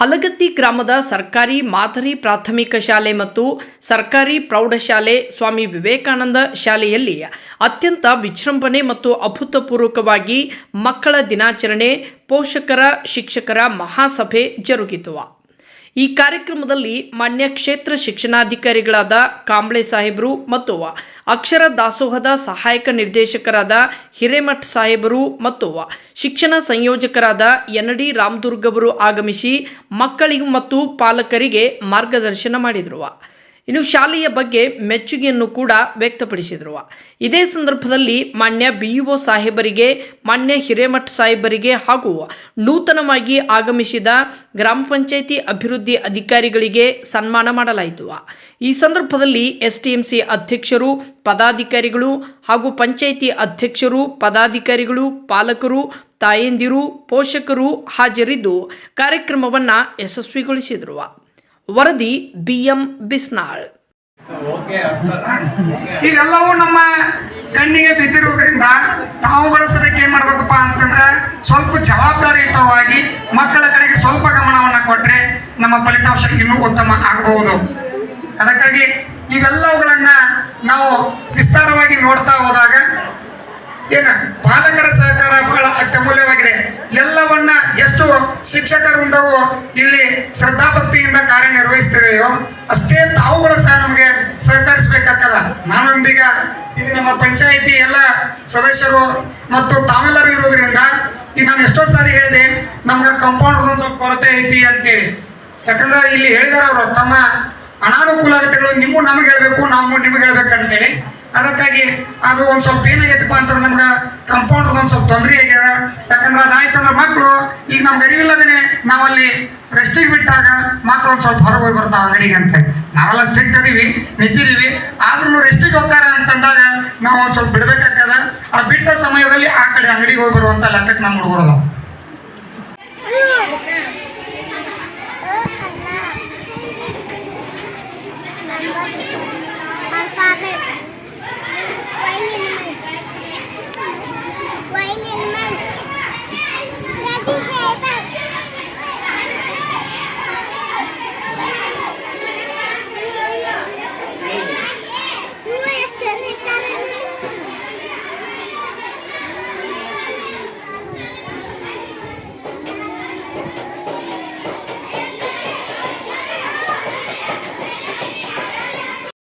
ಹಲಗತ್ತಿ ಗ್ರಾಮದ ಸರ್ಕಾರಿ ಮಾದರಿ ಪ್ರಾಥಮಿಕ ಶಾಲೆ ಮತ್ತು ಸರ್ಕಾರಿ ಪ್ರೌಢಶಾಲೆ ಸ್ವಾಮಿ ವಿವೇಕಾನಂದ ಶಾಲೆಯಲ್ಲಿ ಅತ್ಯಂತ ವಿಜೃಂಭಣೆ ಮತ್ತು ಅಭೂತಪೂರ್ವಕವಾಗಿ ಮಕ್ಕಳ ದಿನಾಚರಣೆ ಪೋಷಕರ, ಶಿಕ್ಷಕರ ಮಹಾಸಭೆ ಜರುಗಿತು. ಈ ಕಾರ್ಯಕ್ರಮದಲ್ಲಿ ಮಾನ್ಯ ಕ್ಷೇತ್ರ ಶಿಕ್ಷಣಾಧಿಕಾರಿಗಳಾದ ಕಾಂಬ್ಳೆ ಸಾಹೇಬರು ಮತ್ತು ಅಕ್ಷರ ದಾಸೋಹದ ಸಹಾಯಕ ನಿರ್ದೇಶಕರಾದ ಹಿರೇಮಠ್ ಸಾಹೇಬರು ಮತ್ತು ಶಿಕ್ಷಣ ಸಂಯೋಜಕರಾದ ಎನ್ ಡಿ ರಾಮದುರ್ಗವರು ಆಗಮಿಸಿ ಮಕ್ಕಳಿಗೂ ಮತ್ತು ಪಾಲಕರಿಗೆ ಮಾರ್ಗದರ್ಶನ ಮಾಡಿದರು. ಇನ್ನು ಶಾಲೆಯ ಬಗ್ಗೆ ಮೆಚ್ಚುಗೆಯನ್ನು ಕೂಡ ವ್ಯಕ್ತಪಡಿಸಿದರು. ಇದೇ ಸಂದರ್ಭದಲ್ಲಿ ಮಾನ್ಯ ಬಿಇಒ ಸಾಹೇಬರಿಗೆ, ಮಾನ್ಯ ಹಿರೇಮಠ್ ಸಾಹೇಬರಿಗೆ ಹಾಗೂ ನೂತನವಾಗಿ ಆಗಮಿಸಿದ ಗ್ರಾಮ ಪಂಚಾಯಿತಿ ಅಭಿವೃದ್ಧಿ ಅಧಿಕಾರಿಗಳಿಗೆ ಸನ್ಮಾನ ಮಾಡಲಾಯಿತು. ಈ ಸಂದರ್ಭದಲ್ಲಿ ಎಸ್ಟಿಎಂಸಿ ಅಧ್ಯಕ್ಷರು, ಪದಾಧಿಕಾರಿಗಳು ಹಾಗೂ ಪಂಚಾಯಿತಿ ಅಧ್ಯಕ್ಷರು, ಪದಾಧಿಕಾರಿಗಳು, ಪಾಲಕರು, ತಾಯಂದಿರು, ಪೋಷಕರು ಹಾಜರಿದ್ದು ಕಾರ್ಯಕ್ರಮವನ್ನು ಯಶಸ್ವಿಗೊಳಿಸಿದರು. ವರದಿ ಬಿಎಂ ಬಿಸ್ನಾಳ್. ಇವೆಲ್ಲವೂ ನಮ್ಮ ಕಣ್ಣಿಗೆ ಬಿದ್ದಿರುವುದರಿಂದ ತಾವು ಬಳಸೋದಕ್ಕೆ ಏನ್ ಮಾಡ್ಬೇಕಪ್ಪ ಅಂತಂದ್ರೆ ಸ್ವಲ್ಪ ಜವಾಬ್ದಾರಿಯುತವಾಗಿ ಮಕ್ಕಳ ಕಡೆಗೆ ಸ್ವಲ್ಪ ಗಮನವನ್ನ ಕೊಟ್ರೆ ನಮ್ಮ ಫಲಿತಾಂಶ ಇನ್ನೂ ಉತ್ತಮ ಆಗಬಹುದು. ಅದಕ್ಕಾಗಿ ಇವೆಲ್ಲವುಗಳನ್ನ ನಾವು ವಿಸ್ತಾರವಾಗಿ ನೋಡ್ತಾ ಹೋದಾಗ ಏನ, ಪಾಲಕರ ಸಹಕಾರ ಬಹಳ ಅತ್ಯಮೂಲ್ಯವಾಗಿದೆ. ಶಿಕ್ಷಕ ವೃಂದವು ಇಲ್ಲಿ ಶ್ರದ್ಧಾಭಕ್ತಿಯಿಂದ ಕಾರ್ಯನಿರ್ವಹಿಸ್ತಿದೆಯೋ, ಅಷ್ಟೇ ತಾವುಗಳು ಸಹ ನಮಗೆ ಸಹಕರಿಸಬೇಕಾಗ್ತದ. ನಾನೊಂದೀಗ ಇಲ್ಲಿ ನಮ್ಮ ಪಂಚಾಯಿತಿ ಎಲ್ಲ ಸದಸ್ಯರು ಮತ್ತು ತಾವೆಲ್ಲರೂ ಇರೋದ್ರಿಂದ ಈಗ ನಾನು ಎಷ್ಟೋ ಸಾರಿ ಹೇಳಿದೆ, ನಮ್ಗೆ ಕಂಪೌಂಡ್ ರೂಮ್ ಸ್ವಲ್ಪ ಕೊರತೆ ಐತಿ ಅಂತೇಳಿ. ಯಾಕಂದ್ರೆ ಇಲ್ಲಿ ಹೇಳಿದಾರೆ ಅವರು, ತಮ್ಮ ಅನಾನುಕೂಲತೆಗಳು ನೀವು ನಮಗೆ ಹೇಳಬೇಕು, ನಾವು ನಿಮಗೆ ಹೇಳ್ಬೇಕಂತೇಳಿ. ಅದಕ್ಕಾಗಿ ಅದು ಒಂದು ಸ್ವಲ್ಪ ಏನಾಗೈತಪ್ಪ ಅಂತಂದ್ರೆ ನಮ್ಗೆ ಕಂಪೌಂಡ್ ಒಂದು ಸ್ವಲ್ಪ ತೊಂದರೆ ಆಗ್ಯದ. ಯಾಕಂದ್ರೆ ಅದಾಯ್ತಂದ್ರೆ ಮಕ್ಕಳು ಈಗ ನಮ್ಗೆ ಅರಿವಿಲ್ಲದೇನೆ ನಾವಲ್ಲಿ ರೆಸ್ಟಿಗೆ ಬಿಟ್ಟಾಗ ಮಕ್ಕಳು ಒಂದು ಸ್ವಲ್ಪ ಹೊರಗೆ ಹೋಗಿ ಬರ್ತಾವೆ ಅಂಗಡಿಗೆ ಅಂತೇಳಿ ನಾವೆಲ್ಲ ಸ್ಟ್ರಿಕ್ಟ್ ಅದೀವಿ, ನಿಂತಿದೀವಿ. ಆದ್ರೂ ರೆಸ್ಟಿಗೆ ಹೋಗ್ತಾರ ಅಂತಂದಾಗ ನಾವು ಒಂದು ಸ್ವಲ್ಪ ಬಿಡ್ಬೇಕಾಗ್ತದ. ಆ ಬಿಟ್ಟ ಸಮಯದಲ್ಲಿ ಆ ಕಡೆ ಅಂಗಡಿಗೆ ಹೋಗಿ ಬರುವಂತ ಲೆಕ್ಕಕ್ಕೆ ನಮ್ಮ ಹುಡುಗರು